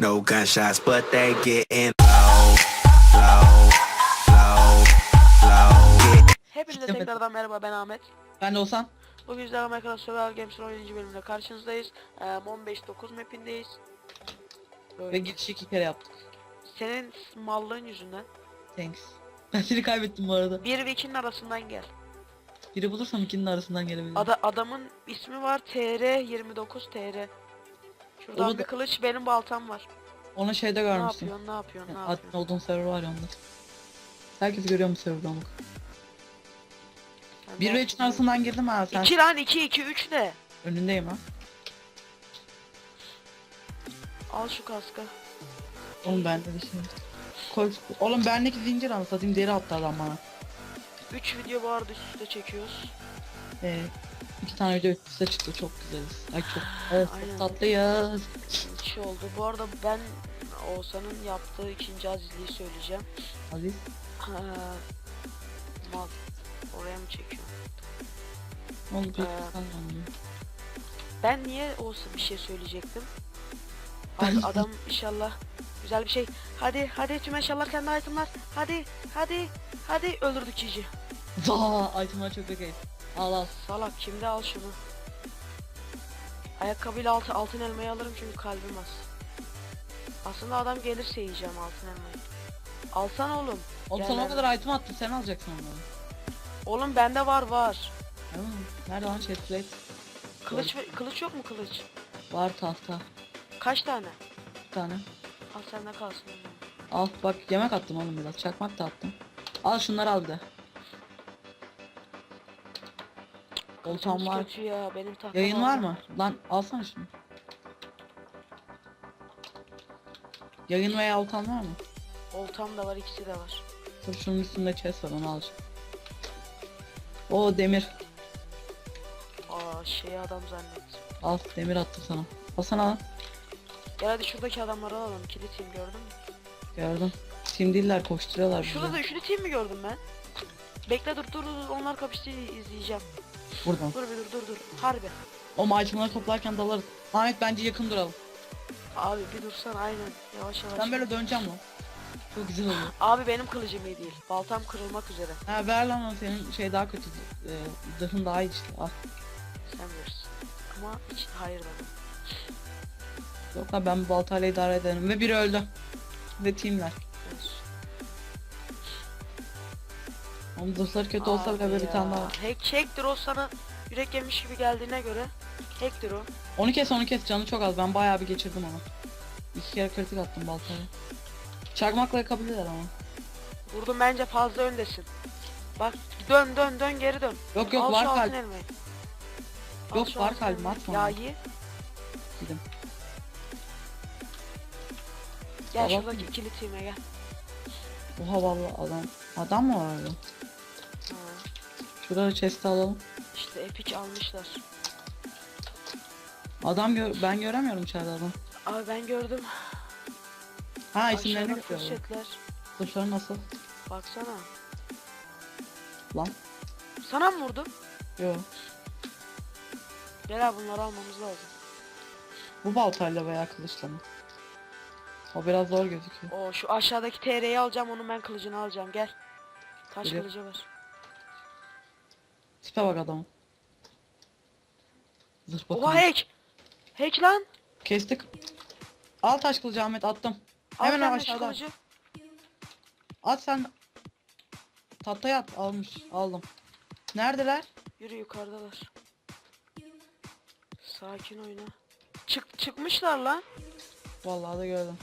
No gunshots, but they getting low, low, low, low. Get Hepinize İstemedim. tekrardan merhaba ben Ahmet. Ben de olsam Bugün sizlerle Minecraft Survival Games'in 10. bölümünde karşınızdayız. Ee, 15.9 mapindeyiz. Böyle. ve girişi iki kere yaptık. Senin mallığın yüzünden. Thanks. Ben seni kaybettim bu arada. 1 ve 2'nin arasından gel. Biri bulursam ikinin arasından gelebilirim. Ada adamın ismi var TR29TR. Şuradan Onu bir da- kılıç benim baltam var. Onu şeyde Ne görmüştüm. yapıyorsun ne yapıyorsun ne Admin yapıyorsun. olduğun server var ya onda. Herkes görüyor mu serverdan bak. Sen 1 ne ve 3'ün arasından girdim ha sen 2 lan 2 2 3 ne? önündeyim ha. Al şu kaskı. Oğlum bende bir şey. yok. Koy. Oğlum bendeki zincir anı satayım deri attı adam bana. 3 video bu arada üst üste çekiyoruz. Ee, iki tane video üst üste çıktı çok güzeliz. Ay çok evet, Aynen. çok tatlıyız. Müthiş oldu. Bu arada ben Oğuzhan'ın yaptığı ikinci azizliği söyleyeceğim. Aziz. Ha, mal. Oraya mı çekiyor? Ne oldu bir Ee. Ben niye olsa bir şey söyleyecektim? Abi adam inşallah güzel bir şey. Hadi hadi tüm eşyalar kendi itemler. Hadi hadi hadi öldürdük Cici. Vaa itemler çok okey. Al al. Salak kimde al şunu. Ayakkabıyla altı, altın elmayı alırım çünkü kalbim az. Aslında adam gelirse yiyeceğim altın elmayı. Alsana oğlum. Oğlum sana o kadar item attım sen alacaksın onları. Oğlum bende var var. Tamam? Nerede lan chestplate? Kılıç ve- kılıç yok mu kılıç? Var tahta. Kaç tane? Bir tane. Al sende kalsın. Al bak yemek attım oğlum biraz. Çakmak da attım. Al şunları al bir de. Oltam var. Kötü ya benim tahtam Yayın var mı? Lan alsana şunu. Yayın veya oltan var mı? Oltam da var ikisi de var. Dur şunun üstünde chest var onu alacağım. O demir. Aa şeyi adam zannettim. Al demir attım sana. Alsana lan. Gel hadi şuradaki adamları alalım. Kilit team gördün mü? Gördüm. Team değiller koşturuyorlar bizi. Şurada da üçlü team mi gördüm ben? Bekle dur dur dur onlar kapıştığı izleyeceğim. Buradan. Dur bir dur dur dur. Harbi. O malzemeleri toplarken dalarız. Ahmet bence yakın duralım. Abi bir dursan aynen. Yavaş yavaş. Ben böyle döneceğim lan. Çok güzel oluyor. Abi benim kılıcım iyi değil. Baltam kırılmak üzere. Ha ver lan onu senin şey daha kötü. E, zırhın daha iyi işte. Al. Sen bilirsin. Ama hiç hayır dedim. Yok lan ben bu baltayla idare ederim. Ve biri öldü. Ve teamler. Onun zırhları kötü olsa bile böyle bir tane daha var. Hack, hack'tir o sana yürek yemiş gibi geldiğine göre. Hack'tir o. Onu kes onu kes canı çok az. Ben bayağı bir geçirdim onu. İki kere kritik attım baltayla. Çakmakla yakabilirler ama. Vurdum bence fazla öndesin. Bak dön dön dön geri dön. Yok yok Al var şu altın kalp. elmayı. Al Yok, şu var altın kalbim, elmayı. atma Ya iyi. Gidim. Gel Tamam. şuradaki ikili team'e gel. Oha vallahi adam. Adam mı var orada? Ha, Şurada chest'i alalım. işte epic almışlar. Adam gör ben göremiyorum içeride adam. Abi ben gördüm. Ha isimlerini setler. Zırhları nasıl? Baksana. Lan. Sana mı vurdum? Yo. Gel abi bunları almamız lazım. Bu baltayla veya kılıçla mı? O biraz zor gözüküyor. O şu aşağıdaki TR'yi alacağım onun ben kılıcını alacağım gel. Taş Geliyor. kılıcı var. Tipe bak adamın. Zırh bakalım. Oha hack! Hack lan! Kestik. Al taş kılıcı Ahmet attım. Al Hemen aşağıda. kılıcı. At sen. Tahtaya at. Almış. Aldım. Neredeler? Yürü yukarıdalar. Sakin oyna. Çık çıkmışlar lan. Vallahi da gördüm.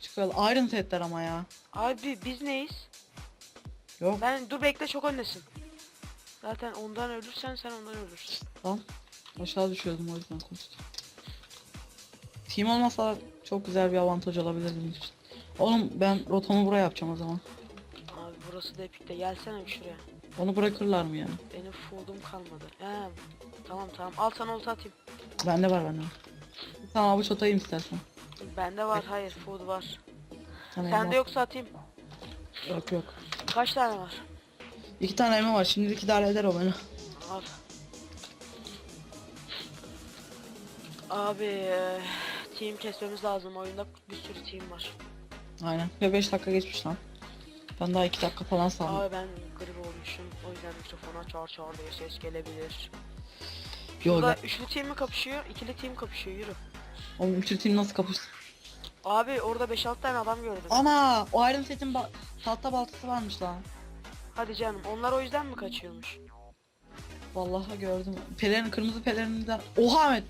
Çıkıyor. Iron setler ama ya. Abi biz neyiz? Yok Ben dur bekle çok öndesin. Zaten ondan ölürsen sen ondan ölürsün. lan. Aşağı düşüyordum o yüzden koştum. Team olmasa çok güzel bir avantaj olabilir bizim için. Oğlum ben rotamı buraya yapacağım o zaman. Abi burası da epikte gelsene bir şuraya. Onu bırakırlar mı yani? Benim food'um kalmadı. He. Tamam tamam al sana olta atayım. Bende var bende var. Tamam avuç atayım istersen. Bende var hayır food var. Sana Sende yoksa atayım. Yok yok. Kaç tane var? İki tane elma var. Şimdilik idare eder o beni. Al. Abi eee, team kesmemiz lazım. Oyunda bir sürü team var. Aynen. Ve 5 dakika geçmiş lan. Ben daha 2 dakika falan sandım. Abi ben grip olmuşum. O yüzden mikrofona çağır çağır diye ses gelebilir. Yo, Burada ben- üçlü team mi kapışıyor? ikili team kapışıyor. Yürü. Oğlum üçlü team nasıl kapıştı? Abi orada 5-6 tane adam gördüm. Ana! O Iron Set'in ba tahta baltası varmış lan. Hadi canım. Onlar o yüzden mi kaçıyormuş? Vallahi gördüm. Pelerin kırmızı pelerinden. Oha Ahmet!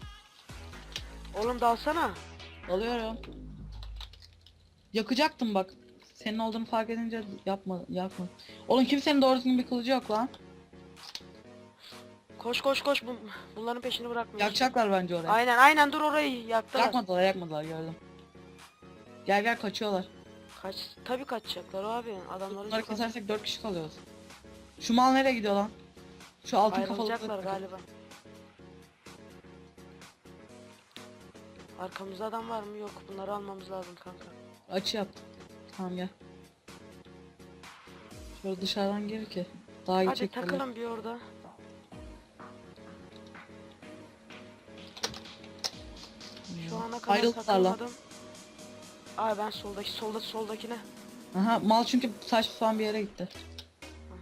Oğlum dalsana. Alıyorum. Yakacaktım bak. Senin olduğunu fark edince yapma yapma. Oğlum kimsenin doğru düzgün bir kılıcı yok lan. Koş koş koş. Bu, bunların peşini bırakmıyorsun. Yakacaklar bence oraya. Aynen aynen dur orayı yaktılar. Yakmadılar yakmadılar gördüm. Gel gel kaçıyorlar. Kaç tabii kaçacaklar abi. Adamları Bunları çok kesersek 4 kişi kalıyoruz. Şu mal nereye gidiyor lan? Şu altın kafalı. ayrılacaklar galiba. Arkamızda adam var mı? Yok. Bunları almamız lazım kanka. Açı yaptım. Tamam gel. Şöyle dışarıdan gir ki. Daha iyi Hadi çekerler. takılın bir orada. Şu ana kadar Ayrıldılar lan. takılmadım. Abi ben soldaki solda soldakine. Aha mal çünkü saçma sapan bir yere gitti. Aha.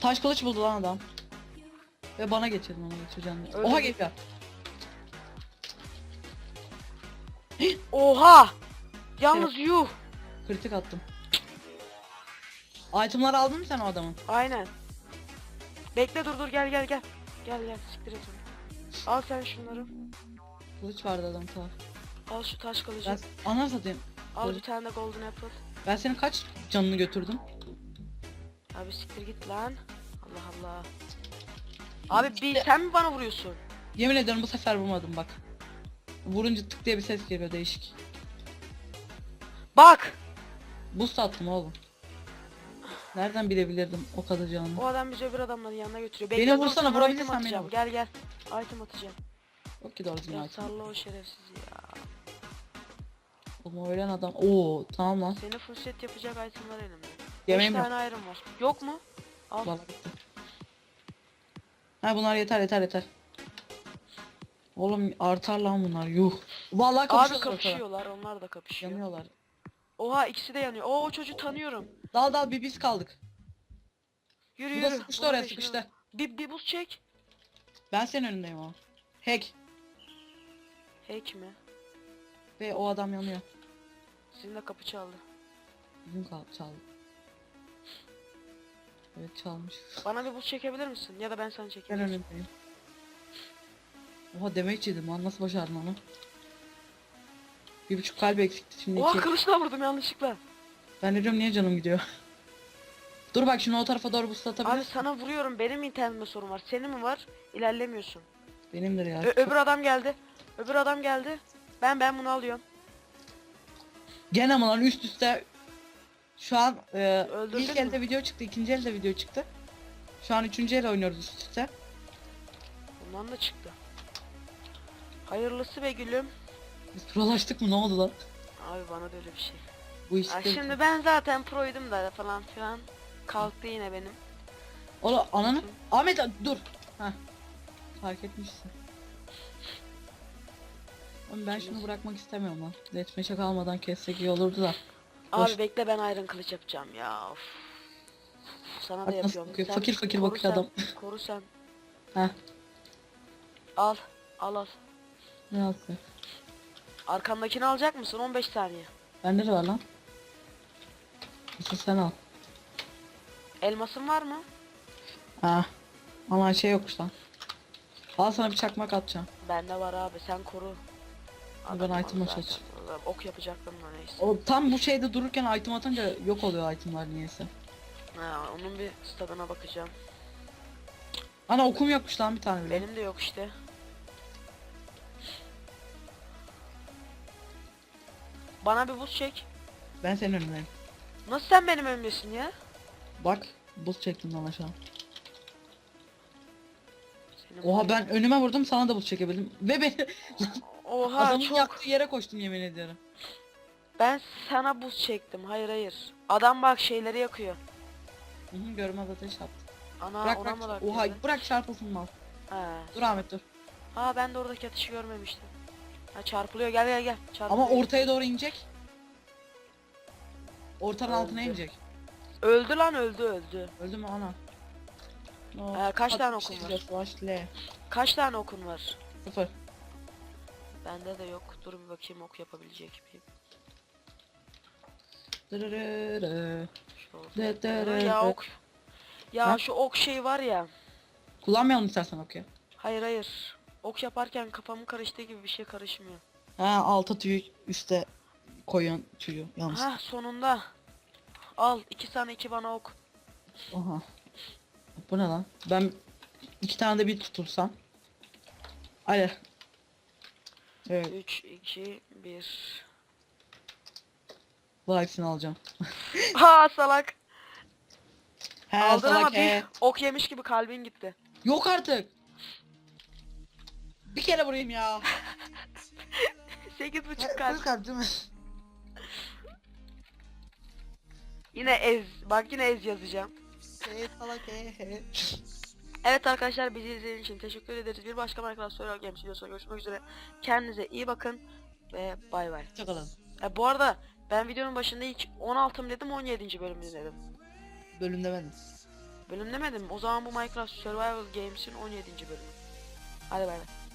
Taş kılıç buldu lan adam. Ve bana geçirdim onu geçireceğim. diye. Öldü Oha mü? geliyor. Oha! Yalnız yuh. Kritik attım. Itemları aldın mı sen o adamın? Aynen. Bekle dur dur gel gel gel. Gel gel siktir et onu. Al sen şunları. Kılıç vardı adam ta. Al şu taş kılıcı. Ben ana satayım. Al bir tane de golden apple. Ben senin kaç canını götürdüm? Abi siktir git lan. Allah Allah. Abi bir sen mi bana vuruyorsun? Yemin ediyorum bu sefer vurmadım bak. Vurunca tık diye bir ses geliyor değişik. Bak! Boost attım oğlum. Nereden bilebilirdim o kadar canını? O adam bizi öbür adamların yanına götürüyor. Beni Bekle, dur, vursana, sana vurabilirsen beni. Gel gel. Item atacağım. Yok ki doğru düzgün Ya item. salla o şerefsiz ya. Oğlum o ölen adam. Oo tamam lan. Seni full set yapacak itemlar elimde. Yemeğim 5 yok. tane iron var. Yok mu? Al. Vallahi bitti. Ha bunlar yeter yeter yeter. Oğlum artar lan bunlar yuh. Vallahi Abi kapışıyorlar. Onlar da kapışıyor. Yanıyorlar. Oha ikisi de yanıyor. Oo o çocuğu tanıyorum. Dal dal bir biz kaldık. Yürü Bu yürü. da sıkıştı Bunun oraya peşine sıkıştı. Bir, bir buz çek. Ben senin önündeyim ama. Hack. Hack mi? Ve o adam yanıyor. Sizin de kapı çaldı. Bizim kal çaldı. Evet çalmış. Bana bir buz çekebilir misin? Ya da ben sana Ben çekeyim. Oha demek yedim lan nasıl başardın onu? Bir buçuk kalp eksikti şimdi Oha iki. kılıçla vurdum yanlışlıkla. Ben de diyorum niye canım gidiyor? Dur bak şunu o tarafa doğru. Abi sana vuruyorum. Benim internetimde sorun var. Senin mi var? İlerlemiyorsun. Benimdir ya. Ö- öbür adam geldi. Öbür adam geldi. Ben ben bunu alıyorum. Gene mi lan üst üste şu an e, Öldürdün ilk elde video çıktı, ikinci elde video çıktı. Şu an üçüncü el oynuyoruz üst üste. Bundan da çıktı. Hayırlısı be gülüm. Biz prolaştık mı ne oldu lan? Abi bana da öyle bir şey. Bu Ya işte. şimdi ben zaten proydum da falan filan. Kalktı yine benim. Ola ananı. Ahmet dur. Heh. Fark etmişsin. Oğlum ben şunu bırakmak istemiyorum lan. Deathmatch'e kalmadan kessek iyi olurdu da. Abi Boş. bekle ben iron kılıç yapacağım ya. Of. Sana da Bak nasıl yapıyorum. bakıyor, Sen fakir fakir koru bakıyor sen, adam. Koru sen. Heh. Al. Al al. Ne yapıyor? Arkamdakini alacak mısın? 15 saniye. Bende de var lan. Nasıl sen al. Elmasın var mı? Ha. Ama şey yokmuş lan. Al sana bir çakmak atacağım. Bende var abi sen koru. Ben Adamım item zaten. açacağım. Ok yapacaktım da neyse. O tam bu şeyde dururken item atınca yok oluyor itemlar niyeyse. Ha, onun bir stadına bakacağım. Ana okum yokmuş lan bir tane bile. Benim de yok işte. Bana bir buz çek. Ben senin önündeyim. Nasıl sen benim önümdesin ya? Bak buz çektim lan aşağı. Oha ben önüme vurdum sana da buz çekebildim. Ve beni Oha adamın çok. yaktığı yere koştum yemin ediyorum. Ben sana buz çektim. Hayır hayır. Adam bak şeyleri yakıyor. Hı hı görmez ateş yaptı. Ana Bırak ona mı bırak. Oha bırak çarpılsın mal. He. Dur Ahmet dur. Ha ben de oradaki ateşi görmemiştim. Ha çarpılıyor gel gel gel. Çarpılıyor. Ama ortaya doğru inecek. Ortanın altına Öldü. inecek. Öldü lan öldü öldü. Öldü mü ana? No. Ee, kaç tane okun var? Başla. Kaç tane okun var? Sıfır. Bende de yok. Dur bir bakayım ok yapabilecek miyim? Dırırırı. Ya ok. Ya Ha? şu ok şey var ya. Kullanmayalım istersen okey. Hayır hayır. Ok yaparken kafamın karıştığı gibi bir şey karışmıyor. Ha alta tüyü üstte koyun tüyü yalnız. Ha sonunda. Al iki tane iki bana ok. Aha. Bu ne lan? Ben iki tane de bir tutursam. Hadi. Evet, 3 2 1. bu hepsini alacağım. Ha salak. He Aldın ama salak bir he. ok yemiş gibi kalbin gitti. Yok artık. Bir kere vurayım ya. 8.5 kalp. kalp değil mi? Yine ez. Bak yine ez yazacağım. Evet arkadaşlar bizi izlediğiniz için teşekkür ederiz. Bir başka Minecraft Survival Games videosunda görüşmek üzere. Kendinize iyi bakın ve bay bay. Hoşçakalın. E, bu arada ben videonun başında ilk 16 mı dedim 17. bölümü dedim. Bölümde benim. Bölüm demedim. O zaman bu Minecraft Survival Games'in 17. bölümü. Hadi bay bay.